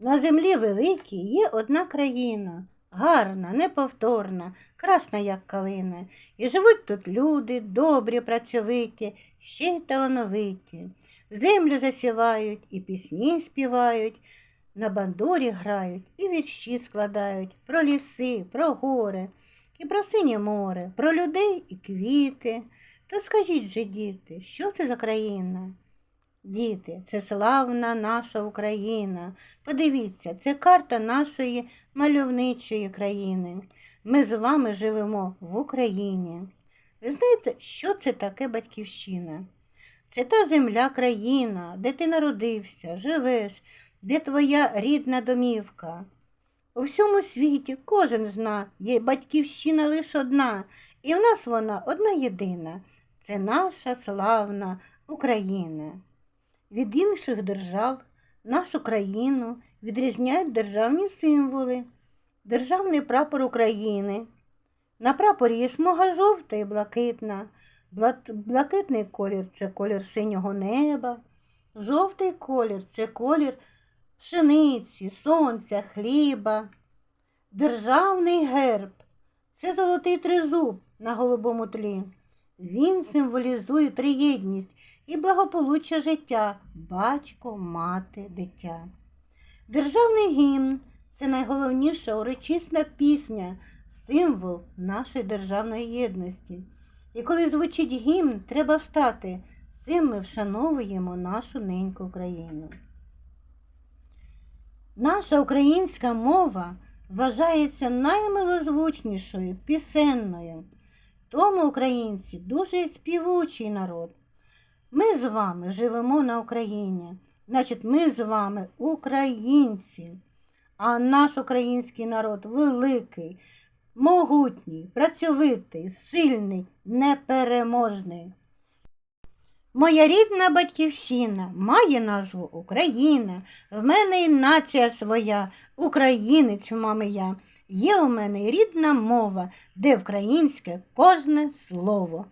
На землі великій є одна країна, гарна, неповторна, красна, як калина. І живуть тут люди, добрі, працьовиті, ще й талановиті. Землю засівають і пісні співають, на бандурі грають і вірші складають про ліси, про гори, і про синє море, про людей і квіти. То скажіть же, діти, що це за країна? Діти, це славна наша Україна. Подивіться, це карта нашої мальовничої країни. Ми з вами живемо в Україні. Ви знаєте, що це таке батьківщина? Це та земля країна, де ти народився, живеш, де твоя рідна домівка. У всьому світі кожен зна, є батьківщина лише одна, і в нас вона одна єдина. Це наша славна Україна. Від інших держав нашу країну відрізняють державні символи. Державний прапор України. На прапорі є смуга жовта і блакитна. Блакитний колір це колір синього неба. Жовтий колір це колір пшениці, сонця, хліба. Державний герб це золотий тризуб на голубому тлі. Він символізує триєдність і благополуччя життя батько, мати, дитя. Державний гімн це найголовніша урочисна пісня, символ нашої державної єдності. І коли звучить гімн, треба встати. Цим ми вшановуємо нашу неньку Україну. Наша українська мова вважається наймилозвучнішою, пісенною. Тому українці дуже співучий народ. Ми з вами живемо на Україні, значить, ми з вами українці, а наш український народ великий, могутній, працьовитий, сильний, непереможний. Моя рідна батьківщина має назву Україна. В мене і нація своя, українець мами я. Є у мене рідна мова, де українське кожне слово.